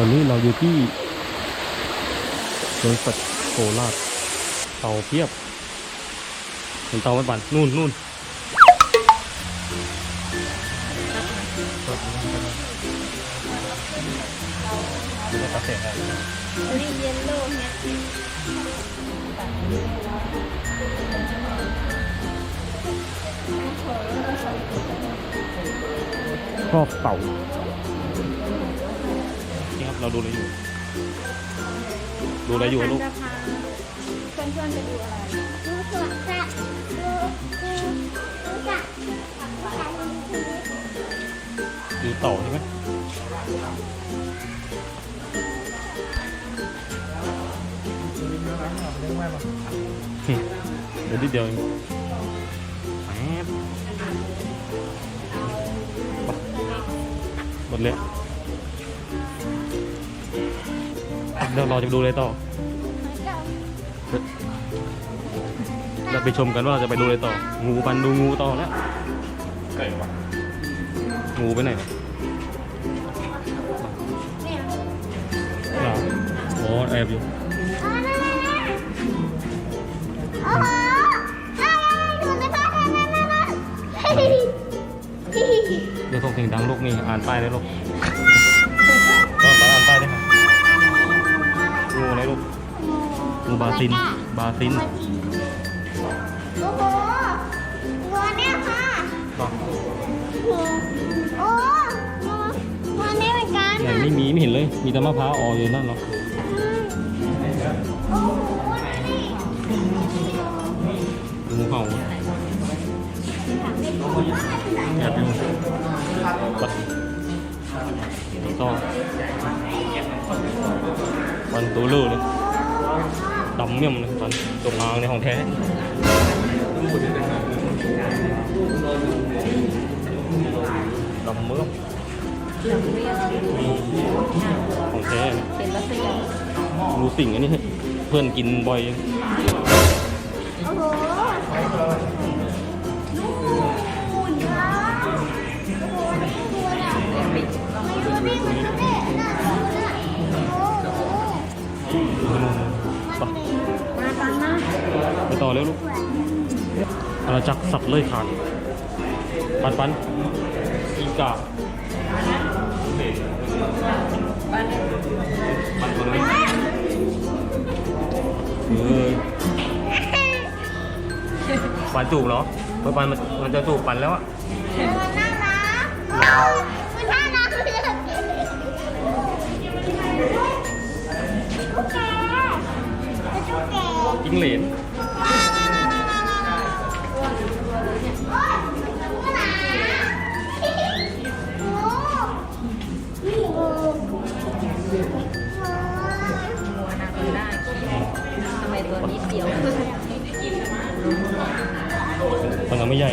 อนนี้เราอยู่ที่สวนสัตว์โคราชเต่าเพียบเห็นเต่าไหมปันนู่นนู่นดูว่าตาเสียอะไรรีเยลโล่เนี่ยชอบเต่า เราดูอะไรอยู่ ดูอะไรอยู่ลูก จะพาเพื่อนๆไปดูอะไรดูสวนสัตว์ดูดูดูสัตว์ดูเต่าใช่ไหมเดี๋ยวนิดเดียวเองแป๊บหมดเลย เดี๋ยวเราจะไปดูอะไรต่อ เราไปชมกันว่าเราจะไปดูอะไรต่อ งูปันดูงูต่อแล้วไก่วะงูไปไหนวะเหรอโอ้แอบอยู่โอ้โหอะไรดูในบ้านนั่นนั่นนั่นเดี๋ยวส่งเสียงดังลูกนี่อ่านป้ายได้ลูกก็ูบาซิน บาซินโอ้โหวัวเนี่ยค่ะโอ้วัวเนี่ยเหมือนกันไหนไม่มีไม่เห็นเลย มีแต่มะพร้าวอออยู่นั่นหรอโอ้โหนี่งูเห่าแอบอยู่ปัดต่อมันตัวเลือเลย ดำเมี่ยมเลยตอนจงอางในของแท้ดำเมื่อมของแท้เป็นรัสยารู้สิ่งอันนี้เพื่อนกินบ่อยโอ้โหนู่นค่ะโอ้โหนี่วัวเนี่ยไม่รู้นี่มันจะ ไปต่อเร็วลูกอาณาจักรสัตว์เลื้อยคลานปันปันอีกาปันตัวนี้เออปันจูบเหรอเพราะปันมันมันจะจูบปันแล้วอะมันน่ารักโอ้ยมันน่ารักเลยตุ๊กแกเป็นตุ๊กแกจิ้งเหลน มัวนาโกด้ทำไมตัวนี้เดียวฝั่นั้นไม่ใหญ่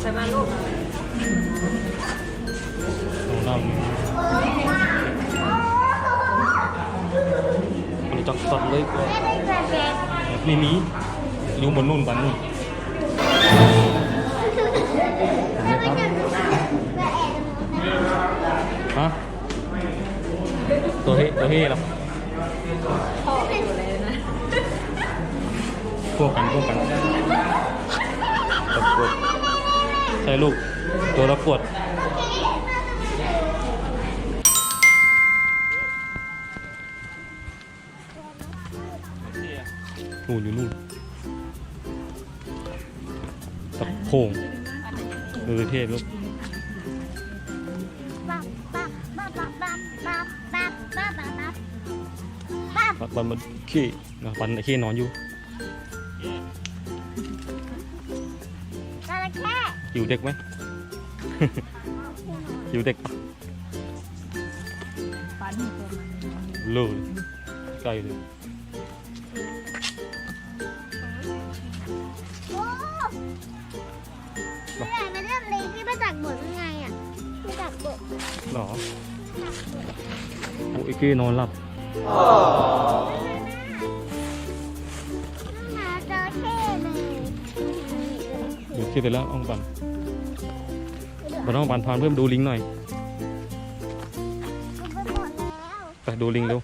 ใช่ไหมลูกน้ำมันจักสัตว์เลยก็ไม่มีอยู่บนนู่นบนนู่นเไมครับ ตัวเฮตัวเฮหรอพ่ออยู่เลยนะพวกกันพวกกันตะกรวดใช่ลูก ตัวตะกรวดนู่นอยู่นู่นตะโพงเออเทศลูก ปันมันขี้นะปันขี้นอนอยู่จระเข้หิวเด็กไหมหิวเด็กปะปันตัวมันเลยใกล้เลยโอ้เมื่อไหร่มันเริ่มเล็กที่มาจากบทยังไงอะมาจากบทหรอโอ้ยกี้นอนหลับ หาจระเข้เลยเดี๋ยวคิดไปแล้วอ้องปันปันอ้องปันพานเพิ่มดูลิงก์หน่อยมันไปหมดแล้วไปดูลิงเร็ว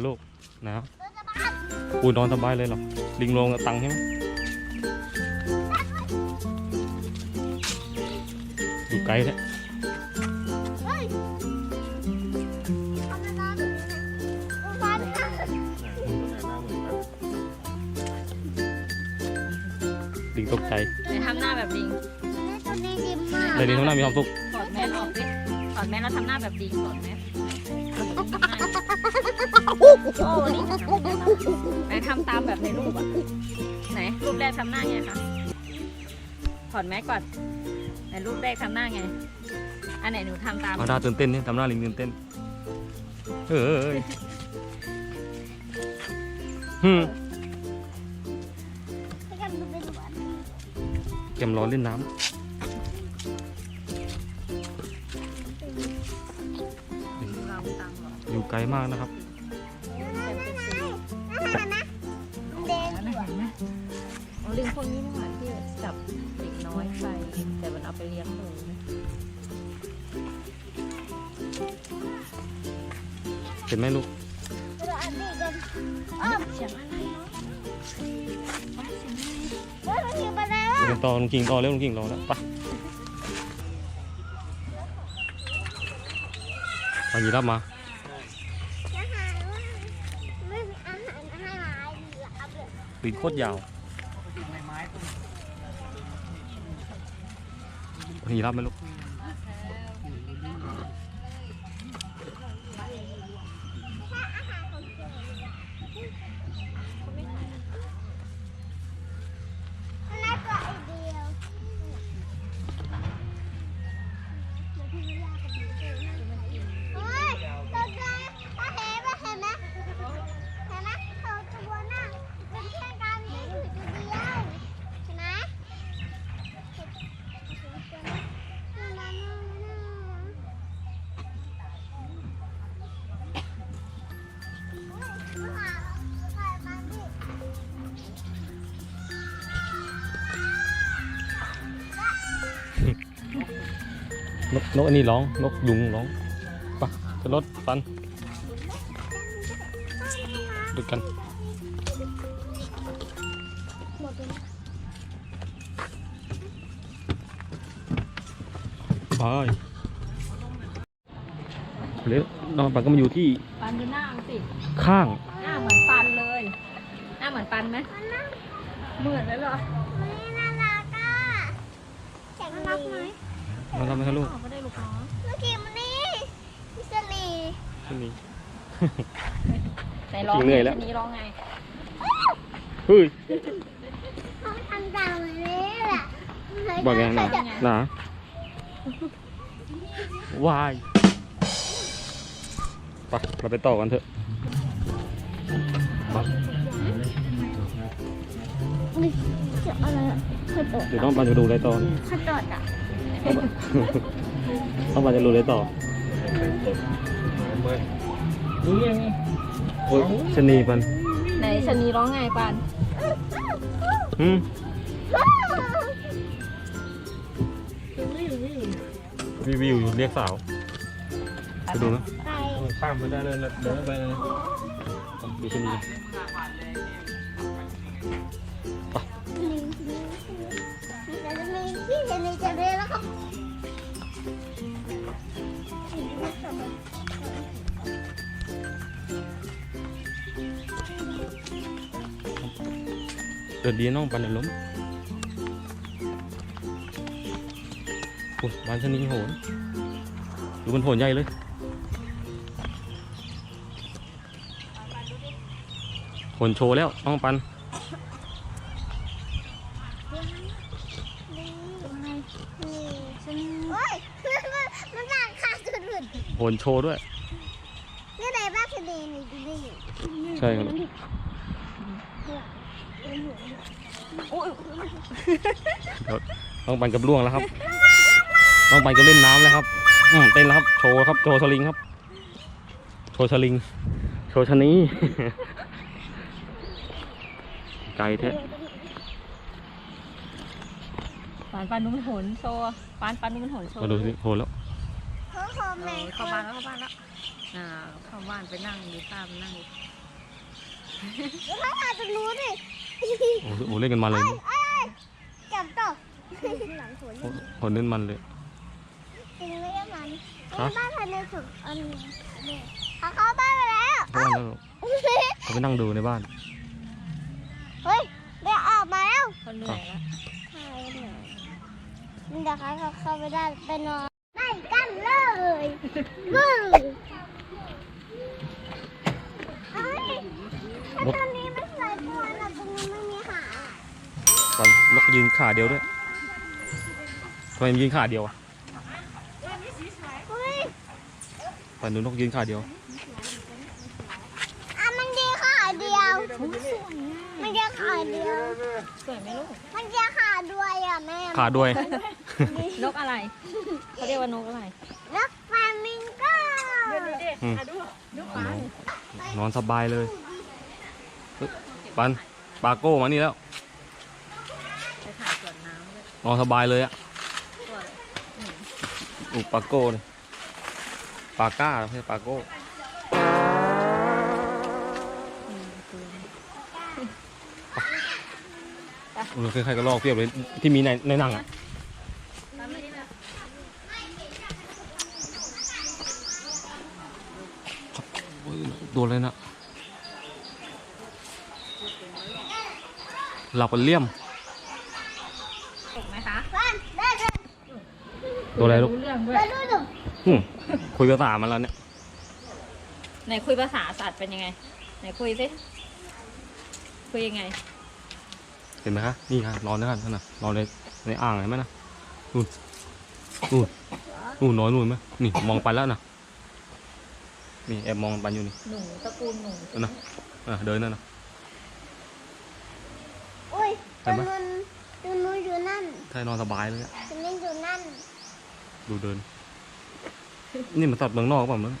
ฮัลโหลนะปูนอนสบายเลยเหรอลิงลงกับตังค์ใช่ไหมอยู่ไกลเนี่ยเฮ้ยทำไมนอนอยู่นี่ฟันค่ะลิงตกใจไหนทำหน้าแบบลิงนี่ตัวนี้ยิ้มมากเลยลิงข้างหน้ามีความสุขถอดแมสออกดิถอดแมสแล้วทำหน้าแบบลิงถอดแมส โอ้ลิงไหนทำตามแบบในรูปอะ ไหนรูปแรกทำหน้าไงคะถอดแมสก่อนไหนรูปแรกทำหน้าไง อันไหนหนูทำตาม เอาหน้าตื่นเต้นนี่ทำหน้าลิงตื่นเต้น เอ้ยฮึมให้กันดูเป็นหวานเกมร้อนเล่นน้เไกลมากนะครับน่ารักนะเด็กนั่นเห็นไหมอ๋อลิงพวกนี้นี่หว่าที่จับเด็กน้อยไป แต่มันเอาไปเลี้ยงเลยเห็นไหมลูกเราอันนี้กันเสียงอะไรเนาะเสียงอะไรเฮ้ยมันอยู่ไปแล้วต่อลุงกิ่งต่อเร็วลุงกิ่งรอแล้วไปไปยีรับมาหารไม่มีอาหารให้หมาเหลือครับเลย ปีนโคตรยาวยีรับไหมลูก นกนกอันนี้ร้องนกยุงร้องไปจะรถฟันดูกันหมดเลยไปเร็วน้องปันก็มาอยู่ที่ปันดูหน้ามันสิข้าง หน้าเหมือนปันเลย หน้าเหมือนปันไหมมันน่าเหมือนเลยเหรอไม่น่ารักอะแข็งรักไหมมาทำไหมครับลูก อ๋อไม่ได้ลูกน้องเมื่อกี้มันนี่พิซลีที่นี่ไหนร้องเหนื่อยแล้วชะนี้ร้องไงเฮ้ยเขาทำตามแบบนี้แหละบอกไงหนาหนาวายไปเราไปต่อกันเถอะไปจะอะไรอะขัดตดเดี๋ยวน้องปันจะดูอะไรต่อขัดตดอะ น้องปันจะดูอะไรต่อโอ้ยชะนีปันไหนชะนีร้องไงปันอืมวิววิวอยู่เรียกสาวไปดูนะไปข้ามไปได้เลยเดินไปเลยดูชะนี เดินดีน้องปันเดี๋ยวล้มโอ้ยบ้านชะนีโหนดูมันโหนใหญ่เลยโหนโชว์แล้วน้องปันลิงอะไรนี่ฉันโอ้ยมันมันหนักขาดสุดโหนโชว์ด้วยๆนี่ไหนบ้างคดีนี่ดูดิใช่ครับ โอ้ย น้องปันกับล่วงแล้วครับ น้องปันก็เล่นน้ำแล้วครับอืมเต้นแล้วครับครับโชว์ครับ โชว์สลิงครับ โชว์สลิง โชว์ชะนีไกลแท้ปานปานดูมันโหนโชว์ปานปานดูมันโหนโชว์มาดูสิโหแล้วเขาโฮมเอแมอนเข้าบ้านแล้วเข้าบ้านแล้วอ่าเข้าบ้านไปนั่งดูภาพนั่งเขาถ่ายตรงนู้นดิ โอ้โหโอ้โหเล่นกันมันเลยจับตกหลังสวนโอ้โหโหเล่นมันเลย จริงไม่ได้มันฮะบ้านภายในสุดอันนี้เขาเข้าบ้านไปแล้วเพราะว่าเขาไปนั่งดูในบ้าน เฮ้ยเดี๋ยวออกมาแล้วเขาเหนื่อยแล้วใช่เหนื่อยเดี๋ยวเขาเข้าไปได้ไปนอนได้กันเลยบึ้งเอ้ยแล้วตอนนี้มันใส่ตัวนะตรงนี้ไม่มีหาง ตอนนก ยืนขาเดียวด้วยทำไมมันยืนขาเดียวอะเฮ้ยตอนดูนกยืนขาเดียว อะมันดีขาเดียว มันจะขาเดียว สวยไหมลูก มันจะขาด้วยอะแม่ ขาด้วย นกอะไร เขาเรียกว่านกอะไรแล้วฟามิงโก้อืม นอนสบายเลยเอ้ยปันปาโก้มานี่แล้วไปถ่ายสวน นอนสบายเลยอะอุปาโก้เลยปาก้าไม่ใช่ปาโก้เออใครๆก็ลอกเพียบเลยที่มีในในหนังอะโอ้ยโดนเลยนะหลับกันเลี่ยม ตกไหมคะ ฟันได้เลย โดนอะไรลูกรู้เรื่องด้วยไปดูดูอืมคุยภาษามันแล้วเนี่ย ไหนคุยภาษาสัตว์เป็นยังไง ไหนคุยสิ คุยยังไง เห็นไหมคะนี่ค่ะนอนนะครับนั่นน่ะนอนในในอ่างเห็นไหมนะนู่นนู่นนู่นนอนนู่นไหมนี่มองไปแล้วนะนี่แอบมองไปอยู่นี่หนูตระกูลหนูนั่นนะอะเดินนั่นนะอุ้ยเห็ตัวนไหมนู้นตัวนู้นอยู่นั่น ถ้านอนสบายเลยอะตัวนี้อยู่นั่น ดูเดิน นี่มันสัตว์เมืองนอกเปล่ามั้ง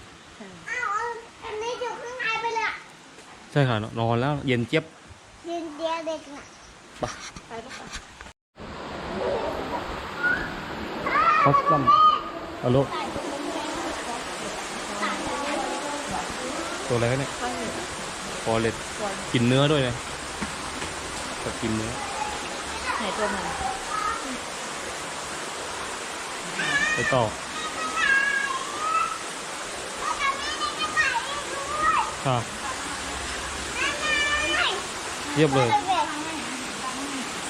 อ้าวเอาอันนี้อยู่ข้างในไปเลยอะใช่ค่ะนอนแล้วเย็นเจี๊ยบ ยืนเดียวเด็กน่ะไปปะคะคอสตัมเอาลูกตัวอะไรคะเนี่ยข้าวเหนียวฟอเรสตัวกินเนื้อด้วยเลยกับกินเนื้อไหนตัวมัน ไป ต่อ ค่ะเรียบเลย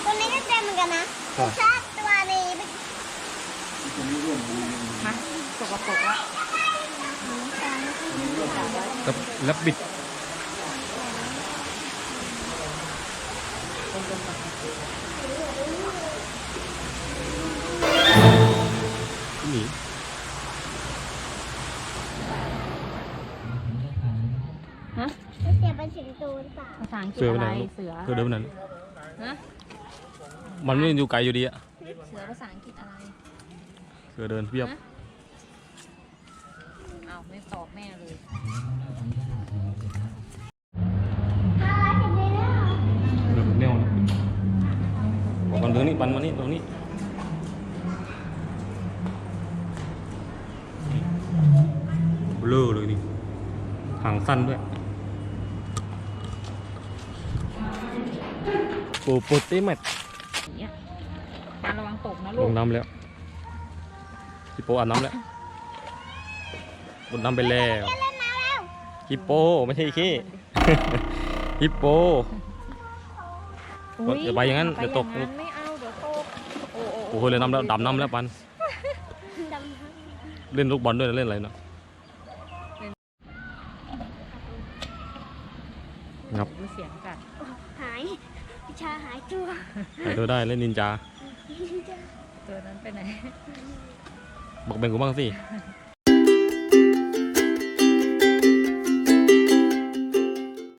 ตัวนี้ก็เต็มเหมือนกันนะครับชอบตัวนี้เป็นฮะสกปรกแล้วกับแลบบิดหนี ยเป็นสิงโตหรือเปล่าภาษาอังกฤษเสือไปอะไหนไรลูกเสือเสือเดินไปไหนฮะมันไม่อยู่ไกลอยู่ดีอะเสือภาษาอังกฤษอะไร เสือเดินเพียบฮะอ้าวไม่ตอบแม่เลย อะไรเห็นไหมล่ะเดินแนวนะบอกกันเดินนี่ปันมานี่ตรงนี้เบลอเลยนี่หางสั้นด้วย ปโปเตมัดเนี่ยมาระวังตกนะลลูกงน้ำแล้วฮิปโปอาบน้ำแล้วบนน้ำไปแล้วเล่นน้ำแล้วฮิปโปไม่ใช่ขี้ ฮิปโป อุ๊อย่าไปอย่างนั้นไปเดี๋ยวตกอย่างนั้นไม่เอาเดี๋ยวตกโอ้โอ้โอ้โหเลยน้ำแล้วดำน้ำแล้วปันดำเล่นลูกบอลด้วยนะเล่นอะไรเนาะงับ ดูเสียงกัน หายวิชาหายตัว ไปดูได้เล่นนินจา ตัวนั้นไปไหน บอกเบงกูบ้างสิ